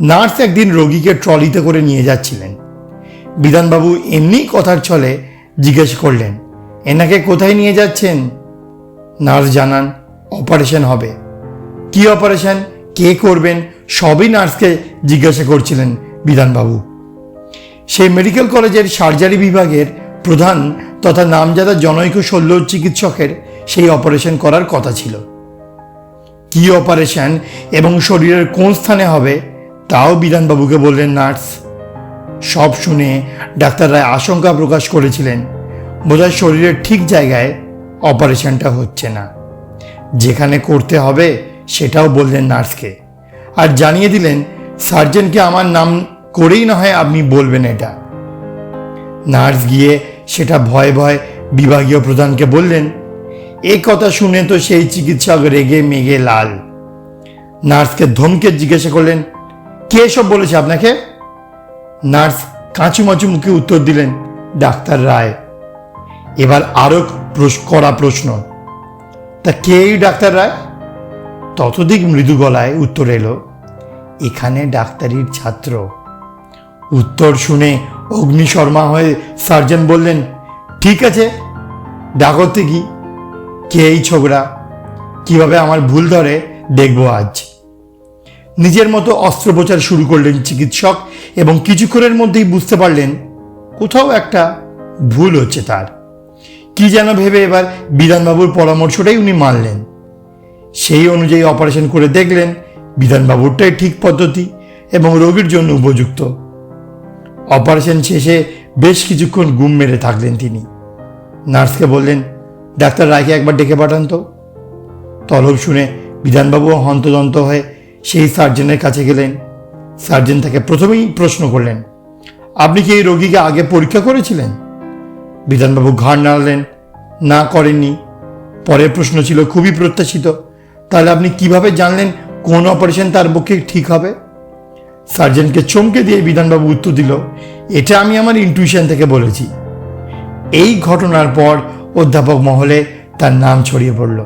Nurse একদিন রোগীকে ট্রলিতে করে নিয়ে যাচ্ছিলেন। বিধানবাবু এমনি কথার ছলে জিজ্ঞেস করলেন, এনাকে কোথায় নিয়ে যাচ্ছেন? নার্স জানান, অপারেশন হবে। কি অপারেশন? কে করবেন? সবই নার্সকে জিজ্ঞাসা করছিলেন বিধানবাবু। সেই মেডিকেল কলেজের সার্জারি বিভাগের প্রধান তথা নামজাদা জনৈক শল্য চিকিৎসকের সেই অপারেশন করার কথা ছিল। কি অপারেশন এবং শরীরের কোন স্থানে হবে? তাও বিধানবাবুকে বললেন, নার্স, সব শুনে ডাক্তার রায় আশঙ্কা প্রকাশ করেছিলেন। বোধহয় শরীরের ঠিক জায়গায় অপারেশনটা হচ্ছে না। যেখানে করতে হবে সেটাও বললেন নার্সকে। আর জানিয়ে দিলেন, সার্জনকে আমার নাম করেই না হয় আপনি বলবেন এটা। নার্স গিয়ে সেটা ভয়ে ভয়ে বিভাগীয় প্রধানকে বললেন, এ কথা শুনে তো সেই চিকিৎসক রেগে মেগে লাল। নার্সকে ধমকে জিজ্ঞাসা করলেন কে সব বলেছে আপনাকে? নার্স কাঁচুমাচু মুখে উত্তর দিলেন, ডাক্তার রায়। এবার আরও করা প্রশ্ন। তা কে এই ডাক্তার রায়? ততদিক মৃদু গলায় উত্তর এলো, এখানে ডাক্তারির ছাত্র। উত্তর শুনে অগ্নি শর্মা হয়ে সার্জন বললেন, ঠিক আছে, ডাকতে কি কে এই ছোকরা? কীভাবে আমার ভুল ধরে, দেখব আজ। নিজের মতো অস্ত্রোপচার শুরু করলেন চিকিৎসক এবং কিছুক্ষণের মধ্যেই বুঝতে পারলেন কোথাও একটা ভুল হচ্ছে তার। কি যেন ভেবে এবার বিধানবাবুর পরামর্শটাই উনি মানলেন। সেই অনুযায়ী অপারেশন করে দেখলেন বিধানবাবুরটাই ঠিক পদ্ধতি এবং রোগীর জন্য উপযুক্ত। অপারেশন শেষে বেশ কিছুক্ষণ গুম মেরে থাকলেন তিনি। নার্সকে বললেন, ডাক্তার রায়কে একবার ডেকে পাঠান তো। তলব শুনে বিধানবাবু হন্তদন্ত হয়ে সেই সার্জনের কাছে গেলেন। সার্জন তাকে প্রথমেই প্রশ্ন করলেন, আপনি কি এই রোগীকে আগে পরীক্ষা করেছিলেন? বিধানবাবু ঘাড় নাড়লেন, না করেননি। পরের প্রশ্ন ছিল, খুবই প্রত্যাশিত। তাহলে আপনি কীভাবে জানলেন কোন অপারেশন তার পক্ষে ঠিক হবে? সার্জনকে চমকে দিয়ে বিধানবাবু উত্তর দিল, এটা আমি আমার ইনটিউশন থেকে বলেছি। এই ঘটনার পর অধ্যাপক মহলে তার নাম ছড়িয়ে পড়ল।